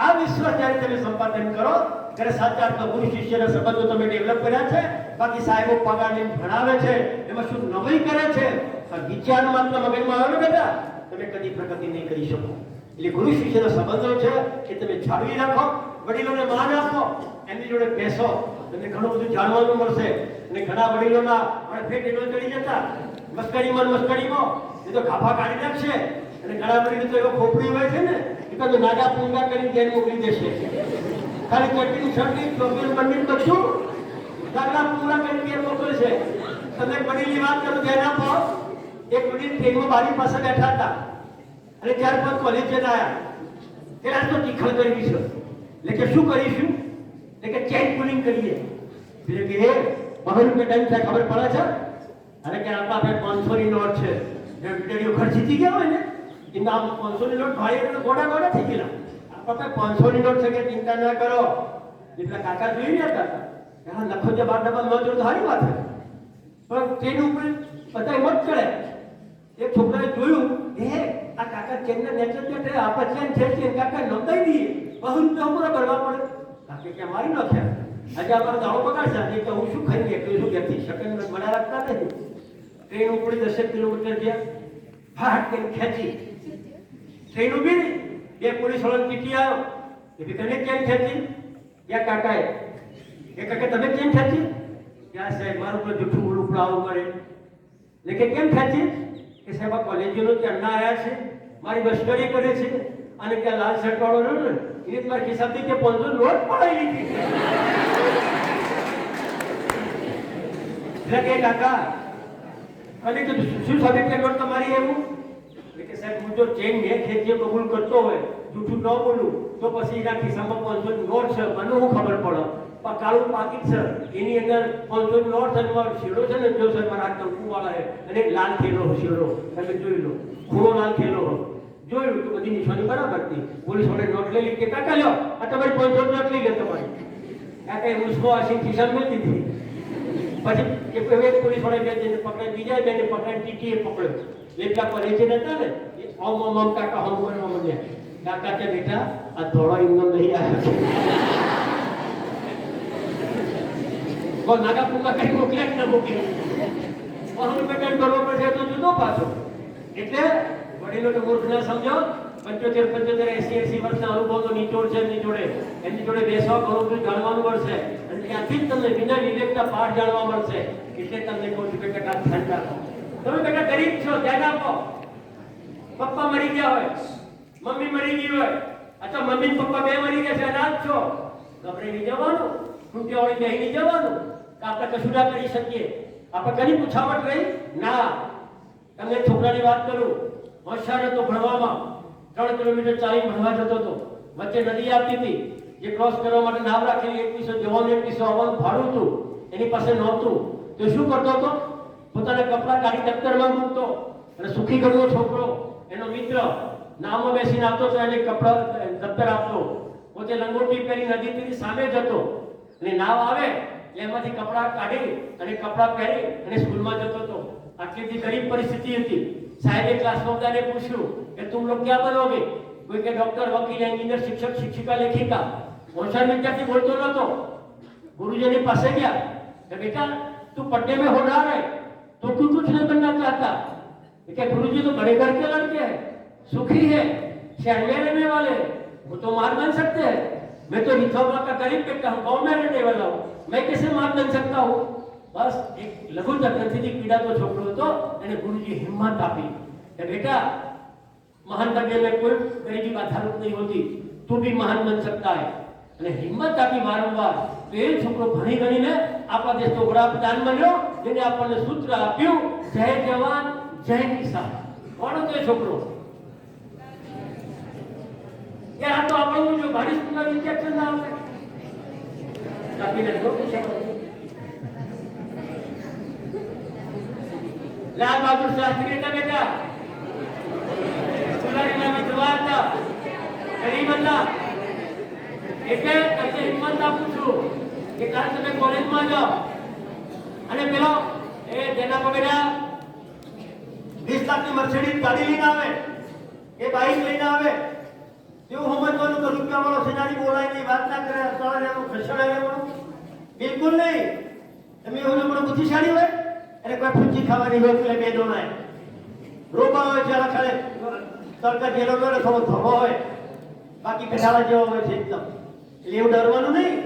આ વિશ્વાસ જ્યારે તમે સંપાદન કરો, ત્યારે સાચા અર્થમાં ગુરુ શિષ્યના સંબંધો તમે ડેવલપ કર્યા છે. બાકી સાહેબો પગાર લઈને ભણાવે છે, એમાં શું નવાઈ કરે છે? વિચાર માત્ર મગજમાં આવે બેટા, તમે કદી પ્રગતિ નહીં કરી શકો. એટલે ગુરુ શિષ્યના સંબંધો છે કે તમે જાળવી રાખો, વડીલોને માન આપો, એમની જોડે બેસો. તમને ઘણું બધું જાણવાનું મળશે. અને ઘણા વડીલોના પણ ફેટ એટલો ચડી જતા. મસ્કરીમાં મસ્કરીમાં. એ તો ખાફા કાઢી નાખશે. અને ઘણા વડીલો તો એવો ખોપડી હોય છે ને એ તો નાગા પૂંગા કરીને ઘેર મોકલી દેશે. ખાલી ચટણી છટણી ચોકીનું મંદિર બધું નાગા પૂંગા કરીને ઘેર મોકલે છે તમે વડીલની વાત કરું જેના આપો એક મિનિટ ટ્રેનમાં મારી પાસે બેઠા હતા. અને ત્યાર બાદ કોલેજ જતા આવ્યા કે તો તીખળ કરી છે એટલે કે શું કરીશું? એટલે કે ચેન પુલિંગ કરીએ. એટલે કે બહુ રૂપિયા ટાઈમ થાય ખબર પડે છે? અરે કે આપણા પાસે પાંચસો ની નોટ છે. જે વીડિયો ઘર જીતી ગયા હોય ને? એમાં આમ પાંચસો ની નોટ ભાઈ એટલે ગોડા ગોડા થઈ ગયેલા. આપણે પાંચસો ની નોટ છે કે ચિંતા ના કરો. એટલે કાકા જોઈ રહ્યા હતા હા લખો જે બાર ડબલ ન જોડે તો સારી વાત છે. પણ ટ્રેન ઉપર બધા મત જ ચડે. એક છોકરાએ જોયું, એ, આ કાકા ચેનના નેચર બેઠે આપણે ચેન છે ચેન કાકા નોંધાઈ દઈએ. બહુ રૂપિયા ઉપર ભરવા પડે. કાકે કે મારી નાખ્યા આજે અમારો દાવો બગાડશે. આજે કે હું શું ખાઈ એકલું શું વ્યક્તિ સેકન્ડ બના રાખતા નથી. ટ્રેન ઉપર દસેક કિલોમીટર ગયા. ફાટ કે ખેંચી ટ્રેન ઊભી રહી. બે પોલીસવાળા પીટી આવ્યો એટલે તને કેમ ખેંચી? ત્યાં કાકાએ. એ કાકા તમે કેમ ખેંચી? ત્યાં સાહેબ મારું પર જૂઠું બોલું, પણ આવું કરે. એટલે કે કેમ ખેંચી? કે સાહેબ આ કોલેજનો ત્યારના આવ્યા છે. મારી મસ્કરી કરે છે. અને ત્યાં લાલ શર્ટ વાળો રહ્યો ને એને મારા ખિસ્સાથી કે પાંચસો નોટ પડાવી લીધી. એટલે કે કાકા, અને કે શું સાબિત કે તમારી એવું? એટલે સાહેબ, હું જો ચેન મેં ખેતીએ કબૂલ કરતો હોય, જૂઠું ન બોલું, તો પછી એના ખિસ્સામાં પાંચસો નોટ છે, મને હું ખબર પડે? પણ કાળું પાકીટ છે, એની અંદર પાંચસો નોટ છે મારો શેડો છે ને, જો સર મારા હાથ કંકુ વાળા છે, અને લાલ થયેલો શેડો તમે જોઈ લો, ખૂણો લાલ થયેલો. જોયું તો બધી નિશાની બરાબર હતી. પોલીસ વાળે નોટ લઈ કે કાકા લ્યો, આ તમારી પાંચસો નોટ લઈ લે તમારી. કાકા એ મુસ્કો ખિસ્સા મેં દીધી પછી કે પોલીસ વડે બે જઈને પકડાય બીજા બેને પકડાય ટીટીએ પકડ્યો. લેપટા પર એ જે નતા ને, એ ઓમ ઓમ ઓમ કાકા હમ કરવા માંડ્યા કાકા કે બેટા, આ ધોળો એમનો નહીં આવ્યો કોઈ નાગા પૂકા કરી મોકલે કે ન મોકલે? પણ પેટર્ન કરવો પડશે એટલે વડીલોને મૂર્ખ ના સમજો. પંચોતેર પંચોતેર એસી એસી વર્ષના અનુભવનો નિચોડ છે એમની જોડે એમની જોડે બેસવા ઘણું બધું જાણવાનું મળશે. અને ત્યાંથી જ તમને વિના વિવેકના પાઠ જાણવા મળશે. એટલે તમને કોઈ છું ઠંડા બેટા રાખો. તમે બેટા ગરીબ છો, ધ્યાન આપો. પપ્પા મરી ગયા હોય, મમ્મી મરી ગઈ હોય, અથવા મમ્મી પપ્પા બે મરી ગયા છે, અનાથ છો, ગભરાઈ નહીં જવાનું રૂપિયા વાળી બેહી નહીં જવાનું, કે આપણે કશું ના કરી શકીએ. આપણે ઘણી પૂછાવટ રહી ના, તમને છોકરાની વાત કરું. હોશિયાર હતો ભણવામાં, ત્રણ કિલોમીટર ચાલી ભણવા જતો હતો. વચ્ચે નદી આવતી હતી, જે ક્રોસ કરવા માટે નામ રાખેલી એકવીસો જવાનું એકવીસો આવવાનું ભાડું હતું, એની પાસે નહોતું. તો શું કરતો હતો? પોતાના કપડાં કાઢી દફતરમાં મૂકતો અને સુખી કરવો છોકરો, એનો મિત્ર નામો બેસીને આવતો તો એને કપડા દફતર આપતો. પોતે લંગોટી પહેરી નદી તીરી સામે જતો. અને નાવ આવે એમાંથી કપડાં કાઢી અને કપડાં પહેરી અને સ્કૂલમાં જતો હતો. આટલી બધી ગરીબ પરિસ્થિતિ હતી. સાહેબે ક્લાસમાં બધાને પૂછ્યું કે તું લોગ ક્યાં બનોગે? કોઈ કે, ડોક્ટર, વકીલ, એન્જિનિયર, શિક્ષક, શિક્ષિકા, લેખિકા. હોશિયાર વિદ્યાર્થી બોલતો નહોતો. ગુરુજીની પાસે ગયા કે, બેટા, તું પટ્ટે મેં હોનાર. હે तो क्यों कुछ नहीं बनना चाहता कि गुरुजी तो बड़े घर के लड़के हैं सुखी है शहर में रहने वाले हैं वो तो मार बन सकते हैं मैं तो रिथौबा का गरीब बेटा हूँ गाँव में रहने वाला हूँ मैं कैसे मार बन सकता हूँ બસ એક લઘુ તકલીફથી પીડાતો છોકરો હતો એને ગુરુજી હિંમત આપી કે બેટા महान बनने में कोई गरीबी का ताल्लुक नहीं होती तू भी महान बन सकता है અને હિંમત આપી વારંવાર તો એ છોકરો ભણી ગણીને આપણા દેશનો વડાપ્રધાન બન્યો જેને આપણને સૂત્ર આપ્યું, જય જવાન, જય કિસાન. કોણ હતો એ છોકરો? કે આ તો આપણું જો ભારી સ્કૂલના વિદ્યાર્થીઓ ના આવે કાપીને જો લાલ બહાદુર શાસ્ત્રી હતા બેટા. એટલે તમને હિંમત આપું છું કે કાલ તમે કોલેજમાં જાઓ. જેના પગેડા વીસ લાખની લઈને આવે એ બાઈક લઈને આવે? એવું સમજવાનું કે રૂપિયા વાળો બોલાય નહીં, વાત ના કરે અસળે રહેવું ખસડે રહેવું બિલકુલ નહીં. તમે એવું પણ હોય? અને કોઈ ફૂંચી ખાવાની હોય એટલે બે દોણાય રોબા હોય છે રખડે તડકા જેલો કરે હોય. બાકી કઢાળા જેવો હોય છે એકદમ. એટલે એવું ડરવાનું નહીં,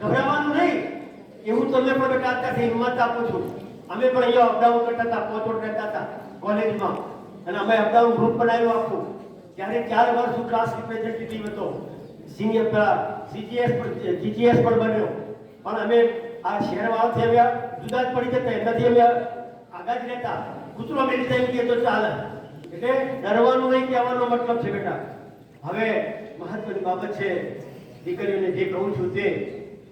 ગભરાવાનું નહીં. એવું તમને પણ બેટા હિંમત આપું છું. અમે પણ અહીંયા અપડાઉન કરતા હતા પોચોડ રહેતા હતા, કોલેજમાં. અને અમે અપડાઉન ગ્રુપ બનાવ્યું આખું. ત્યારે ચાર વર્ષ ક્લાસ રિપ્રેઝેન્ટેટિવ હતો. સિનિયર પેલા સીજીએસ પણ જીજીએસ પણ બન્યો. પણ અમે આ શહેરવાળાથી અમે જુદા જ પડી જતા એનાથી અમે આગળ જ રહેતા. કૂતરો મેલી જાય કે તો ચાલે. એટલે ડરવાનું નહીં, કહેવાનો મતલબ છે બેટા. હવે મહત્વની બાબત છે, દીકરીઓને જે કહું છું તે,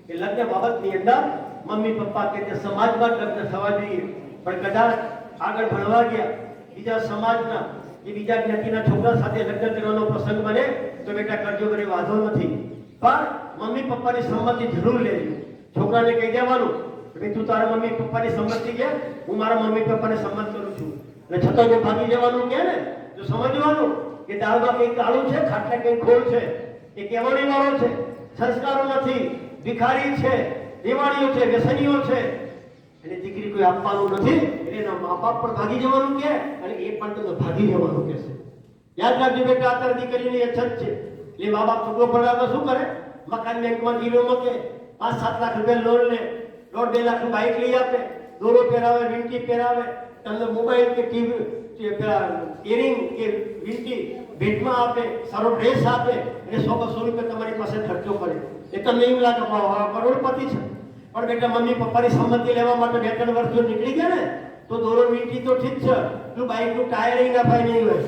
કે લગ્ન બાબતની અંદર મમ્મી પપ્પા કે તે સમાજમાં લગ્ન થવા જોઈએ. પણ કદાચ આગળ ભણવા ગયા, બીજા સમાજના, કે બીજા જ્ઞાતિના છોકરા સાથે લગ્ન કરવાનો પ્રસંગ બને, તો બેટા કરજો કરે વાંધો નથી. પણ મમ્મી પપ્પાની સંમતિ જરૂર લેજો. છોકરાને કહી દેવાનું કે તું તારા મમ્મી પપ્પાની સંમતિ કે હું મારા મમ્મી પપ્પાને સંમત કરું છું. અને છતાં જો ભાગી જવાનું કે ને, તો સમજવાનું કે દાળમાં કંઈક કાળું છે, ખાટલે કંઈક ખોલ છે, એ કહેવાની વાળો છે. સંસ્કારો નથી, ભિખારી છે. દિવાળીઓ છે, વ્યસનીઓ છે. એને દીકરી કોઈ આપવાનું નથી. એટલે એના મા બાપ પણ ભાગી જવાનું કે અને એ પણ તમને ભાગી જવાનું કે છે. યાદ રાખજો બેટા અત્યારે દીકરીની અછત છે. એટલે મા બાપ છોકરો ભણાવે શું કરે? મકાન બેંકમાં ગીરો મૂકે પાંચ સાત લાખ રૂપિયા લોન લે દોઢ બે લાખ બાઇક લઈ આપે, દોરો પહેરાવે, વીંટી પહેરાવે, તમને મોબાઈલ કે ટીવી કે ઇયરિંગ કે વીંટી ભેટમાં આપે, સારો ડ્રેસ આપે, અને સો બસો રૂપિયા તમારી પાસે ખર્ચો કરે. એ તો એવું લાગે કરોડપતિ છે. પણ બેટા, મમ્મી પપ્પાની સંમતિ લેવા માટે બે ત્રણ વર્ષ જો નીકળી ગયા ને, તો દોરો વીંટી તો ઠીક છે તું બાઇકનું ટાયર ય નફાય નહીં હોય.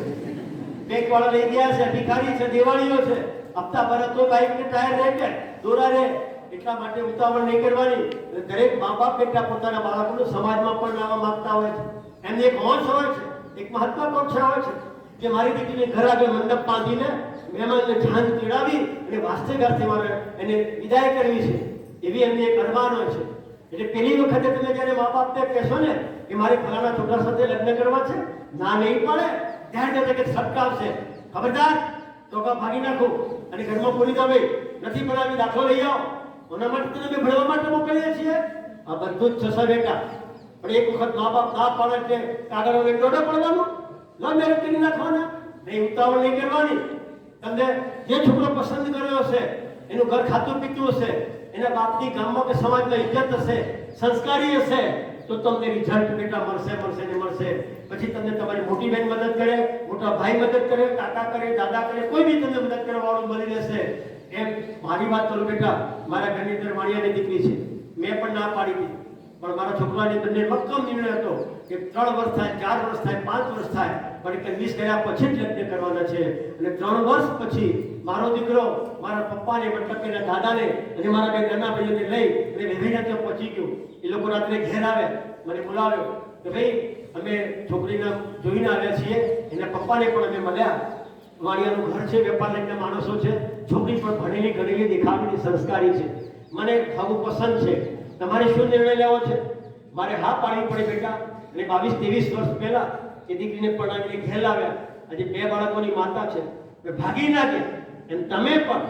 બેંક વાળા લઈ ગયા છે, ભિખારી છે, દિવાળીઓ છે. હપ્તા ભરે તો બાઇક ને ટાયર રહે કે દોરા રહે એટલા માટે ઉતાવળ નહીં કરવાની. દરેક મા બાપ બેટા પોતાના બાળકોને સમાજમાં પણ લાવવા માંગતા હોય છે. એમની એક હોશ હોય છે, એક મહત્વાકાંક્ષા હોય છે. કે મારી દીકરીને ઘર આગળ મંડપ બાંધીને મહેમાનને જાન પીડાવી અને વાસ્તવિક મારે એને વિદાય કરવી છે. એવી એમની એક અરમાન હોય છે. એટલે પહેલી વખતે તમે જ્યારે મા બાપને કહેશો ને કે મારે ફલાણા છોકરા સાથે લગ્ન કરવા છે, ના નહીં પડે, ત્યારે જતા કે સટકાવશે ખબરદાર તો કા ભાગી નાખો અને ઘરમાં પૂરી દવે નથી બનાવી દાખલો લઈ આવો. ઓના માટે તો અમે ભણવા માટે મોકલીએ છીએ. આ બધું જ છસા બેટા. પણ એક વખત મા બાપ ના પાડે એટલે કાગળ દોડે પડવાનું. લવ મેરેજ કરી નાખવાના. નહીં ઉતાવળ નહીં કરવાની. તમને જે છોકરો પસંદ કર્યો હશે, એનું ઘર ખાતું પીતું હશે, એના બાપની ગામમાં કે સમાજમાં ઇજ્જત હશે, સંસ્કારી હશે, તો તમને રિઝલ્ટ બેટા મળશે મળશે ને મળશે. પછી તમને તમારી મોટી બહેન મદદ કરે, મોટા ભાઈ મદદ કરે, કાકા કરે, દાદા કરે, કોઈ બી તમને મદદ કરવાવાળું મળી રહેશે. એમ મારી વાત કરું બેટા. મારા ઘરની અંદર વાણિયાની દીકરી છે. મેં પણ ના પાડી હતી. પણ મારા છોકરાની બંને મક્કમ નિર્ણય હતો કે ત્રણ વર્ષ થાય, ચાર વર્ષ થાય, પાંચ વર્ષ થાય, પણ કે વીસ કર્યા પછી જ લગ્ન કરવાના છે. અને ત્રણ વર્ષ પછી મારો દીકરો મારા પપ્પાને, મતલબ કે દાદાને અને મારા બે નાના ભાઈઓને લઈ અને વેભીના ત્યાં પહોંચી ગયો. એ લોકો રાત્રે ઘેર આવે, મને બોલાવ્યો કે ભાઈ, અમે છોકરીને જોઈને આવ્યા છીએ. એના પપ્પાને પણ અમે મળ્યા. વાણિયાનું ઘર છે, વેપાર લઈને માણસો છે. છોકરી પણ ભણેલી ગણેલી દેખાવેલી સંસ્કારી છે. મને ખાવું પસંદ છે. તમારે શું નિર્ણય લેવો છે? મારે હા પાડવી પડે બેટા. અને બાવીસ, ત્રેવીસ વર્ષ પહેલા એ દીકરીને પરણાવીને ઘેર લાવ્યા. આજે બે બાળકોની માતા છે. મેં ભાગી ના ગયા એમ તમે પણ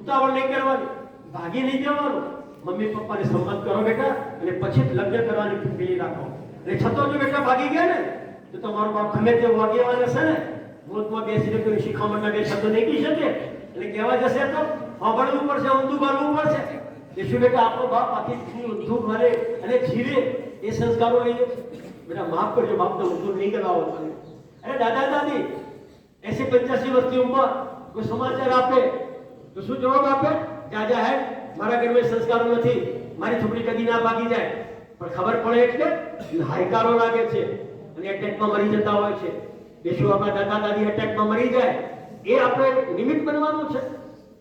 ઉતાવળ નહીં કરવાની. ભાગી નહીં જવાનું. મમ્મી, પપ્પાને સંમત કરો બેટા. અને પછી જ લગ્ન કરવાની પેલી રાખો. અને છતાં જો બેટા ભાગી ગયા ને, તો તમારો બાપ ગમે તે વાગ્યવાન હશે ને. મુહૂર્તમાં બેસીને કોઈ શિખામણના બે શબ્દો નહીં કહી શકે. એટલે કહેવા જશે તો સાંભળવું પડશે, ઊંધું કરવું પડશે. શું બેટા આપણો બાપ આખી ઊંધું કરે અને જીવે એ સંસ્કારો લઈએ બેટા માફ કરજો બાપને ઊંધું નહીં કરાવો અને દાદા, દાદી, એસી પંચ્યાસી વર્ષની ઉંમર, કોઈ સમાચાર આપે? તો શું જવાબ આપે? જાજા હે, મારા ઘરમાં સંસ્કારો નથી, મારી છોકરી કદી ના ભાગી જાય. પણ ખબર પડે એટલે હાયકારો લાગે છે અને એટેકમાં મરી જતા હોય છે. એ આપણા દાદા, દાદી એટેકમાં મરી જાય? એ આપણે નિમિત્ત બનવાનું છે.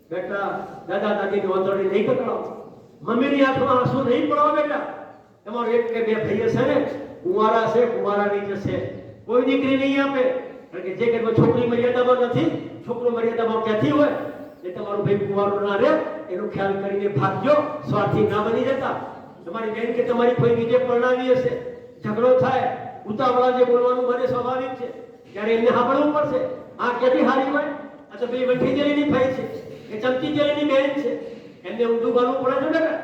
બેટા, દાદા દાદીની ઓતરડી નહીં કકડાવો મમ્મીની આંખમાં આંસુ નહીં પડવા બેટા. તમારો એક કે બે ભાઈ હશે ને, કુંવારા છે, કુંવારાની જશે કોઈ દીકરી નહીં આપે. કારણ કે જે ઘરમાં છોકરી મર્યાદામાં નથી, છોકરો મર્યાદામાં ક્યાંથી હોય? એ તમારું ભાઈ કુંવારો ના રહે, એનો ખ્યાલ કરીને ભાગ્યો, સ્વાર્થી ના બની જતા. તમારી બેન કે તમારી કોઈ બીજે પરણાવી હશે? ઝઘડો થાય. ઉતાવળા જે બોલવાનું મને સ્વાભાવિક છે. ત્યારે એમને સાંભળવું પડશે. આ ક્યાંથી હારી હોય? આ તો ભાઈ વંઠી જેલી ફાઈ છે. એ ચમચી જયની બેન છે, એમને ઊંધું ગાળવું પડે છે બેટા.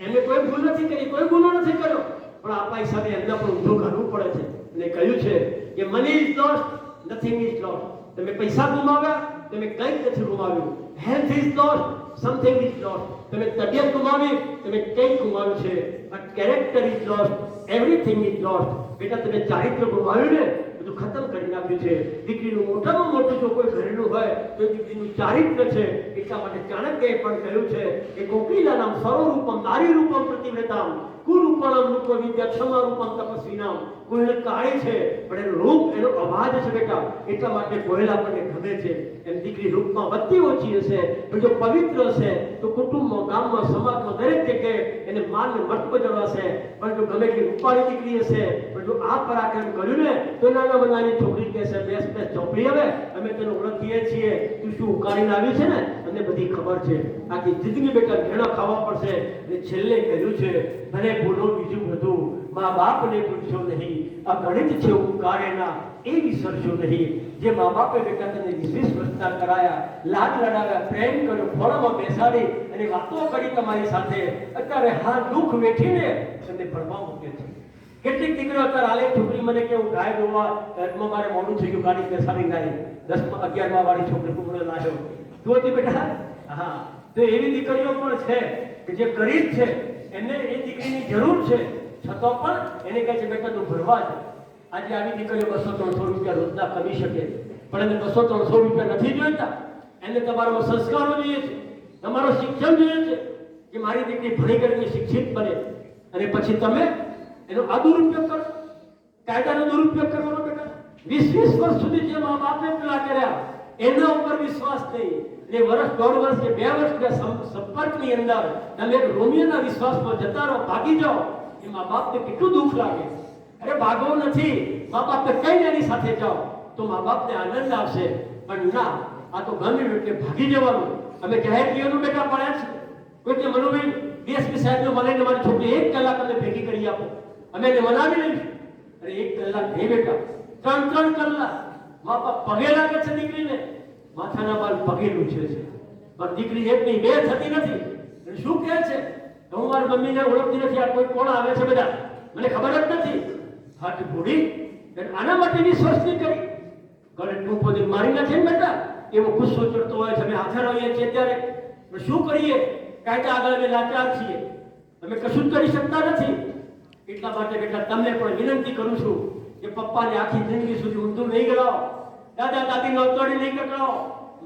એમને કોઈ ભૂલ નથી કરી, કોઈ ગુનો નથી કર્યો. પણ આપણા હિસાબે એમને પણ ઊંધું ગાળવું પડે છે. અને કહ્યું છે કે money is lost nothing is lost તમે પૈસા ગુમાવ્યા, તમે કંઈક નથી ગુમાવ્યું. Health is lost something is lost તમે તબિયત ગુમાવી, તમે કંઈક ગુમાવ્યું છે. But character is lost everything is lost બેટા, તમે ચારિત્ર ગુમાવ્યું ને બધું ખતમ કરી નાખ્યું છે. દીકરીનું મોટામાં મોટું જો કોઈ ઘરેલું હોય, તો દીકરીનું ચારિત્ર છે. એટલા માટે ચાણક્યએ પણ કહ્યું છે કે કોકિલાનામ સર્વરૂપમ નારી રૂપમ પ્રતિવ્રતામ. કુરૂપણમ રૂપ વિદ્યા ક્ષમા રૂપમ તપસ્વીનામ કોઈને કાળી છે, પણ એનું રૂપ, એનો અવાજ છે બેટા, એટલા માટે કોયલ આપણને ગમે છે. એમ દીકરી રૂપમાં વધતી ઓછી હશે, પણ જો પવિત્ર હશે, તો કુટુંબમાં, ગામમાં, સમાજમાં દરેક જગ્યાએ એને માનને મહત્વ જળવાશે પણ જો ગમે એટલી રૂપાળી દીકરી હશે, પણ જો આ પરાક્રમ કર્યું ને, તો નાના બનાની છોકરી કહેશે, બેસ બેસ, ચોપડી હવે. અમે તને ઓળખીએ છીએ. તું શું ઉકાળીને આવી છે ને? અમને બધી ખબર છે. આખી જિંદગી બેટા ઘેણા ખાવા પડશે. અને છેલ્લે કહ્યું છે, ભલે ભૂલો બીજું બધું, મા બાપને પૂછશો નહીં. આ ગણિત છે ઉપકારેના એ વિસરશો નહીં. જે મા બાપે બેટા તને વિશેષ પ્રસ્તાર કરાયા, લાડ લડાવ્યા પ્રેમ કર્યો, ફળમાં બેસાડી અને વાતો કરી તમારી સાથે. અત્યારે હા દુઃખ વેઠીને તમને ભણવા મૂકે છે. કેટલીક દીકરીઓ અત્યારે આલે છોકરી મને કે હું ગાય દોવા? મારે મોડું થઈ ગયું, ગાડી બેસાડી ગાય દસમાં, અગિયારમાં વાળી છોકરી કુમરો લાવ્યો તું હતી બેટા. હા. તો એવી દીકરીઓ પણ છે કે જે ગરીબ છે, એને એ દીકરીની જરૂર છે. છતાં પણ એને કહે છે, બેટા, તું ભરવા જ. આજે આવી દીકરીઓ બસો ત્રણસો રૂપિયા રોજના કમી શકે. પણ એને બસો ત્રણસો રૂપિયા નથી જોઈતા. એને તમારો સંસ્કારો જોઈએ છે. તમારો શિક્ષણ જોઈએ છે કે મારી દીકરી ભણી કરીને શિક્ષિત બને. અને પછી તમે એનો આ દુરુપયોગ કરો. કાયદાનો દુરુપયોગ કરવાનો બેટા. વીસ વીસ વર્ષ સુધી જે મા બાપે પેલા કર્યા એના ઉપર વિશ્વાસ નહીં ને વર્ષ, દોઢ વર્ષ કે બે વર્ષ સંપર્કની અંદર તમે એક રોમિયોના વિશ્વાસમાં જતા રહો, ભાગી જાઓ. એ મા બાપને કેટલું દુઃખ લાગે. અરે ભાગવું નથી. મા બાપને કઈ એની સાથે જાઓ? તો મા બાપને આનંદ આવશે. પણ ના, આ તો ગમ્યું એટલે ભાગી જવાનું. અમે જાહેર જીવનનું બેટા પડ્યા છે કોઈ કે મનુભાઈ ડીએસપી સાહેબને મળીને મારી છોકરી એક કલાક અમે ભેગી કરી આપો. અમે એને મનાવી લઈશું. અરે એક કલાક નહીં બેટા, ત્રણ ત્રણ કલાક. મા બાપ પગે લાગે છે દીકરીને? માથાના બાલ પગે લૂછે છે પણ દીકરી એક બે થતી નથી. શું કહે છે? હું મારી મમ્મીને ઓળખતી નથી, આ કોઈ કોણ આવે છે બધા. મને ખબર જ નથી. હાથ ભૂડી આના માટે સ્વસ્તી કરી. ગળે ટૂંકો દિન મારી નાખે ને બેટા. એવો ગુસ્સો ચડતો હોય છે. અમે હાથે રહીએ છીએ ત્યારે. શું કરીએ? કાયદા આગળ અમે લાચાર છીએ. અમે કશું જ કરી શકતા નથી. એટલા માટે બેટા, તમને પણ વિનંતી કરું છું કે પપ્પાની આખી જિંદગી સુધી ઊંધું નહીં ગયો. દાદા દાદીનો અતોડી નહીં કકડો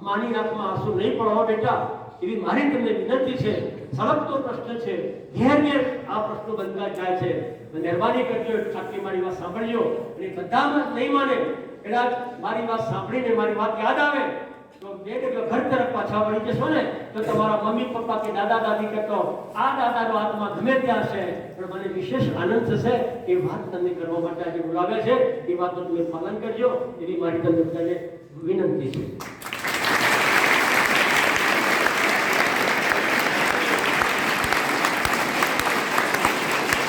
માની આંખમાં આંસુ નહીં પડો બેટા. એવી મારી તમને વિનંતી છે. સળગતો પ્રશ્ન છે. ઘેર ઘેર આ પ્રશ્નો બનતા જાય છે. મહેરબાની કરજો આટલી મારી વાત સાંભળજો. અને બધામાં નહીં માને. કદાચ મારી વાત સાંભળીને મારી વાત યાદ આવે. તો બે ડગલા ઘર વળી જશો ને, તો તમારા મમ્મી, પપ્પા દાદા, દાદી કહેતો આ દાદાનો આત્મા ગમે ત્યાં છે પણ મને વિશેષ આનંદ થશે એ વાત તમને કરવા માટે આજે બોલાવે છે. એ વાતનું તમે પાલન કરજો. એવી મારી તમને વિનંતી છે.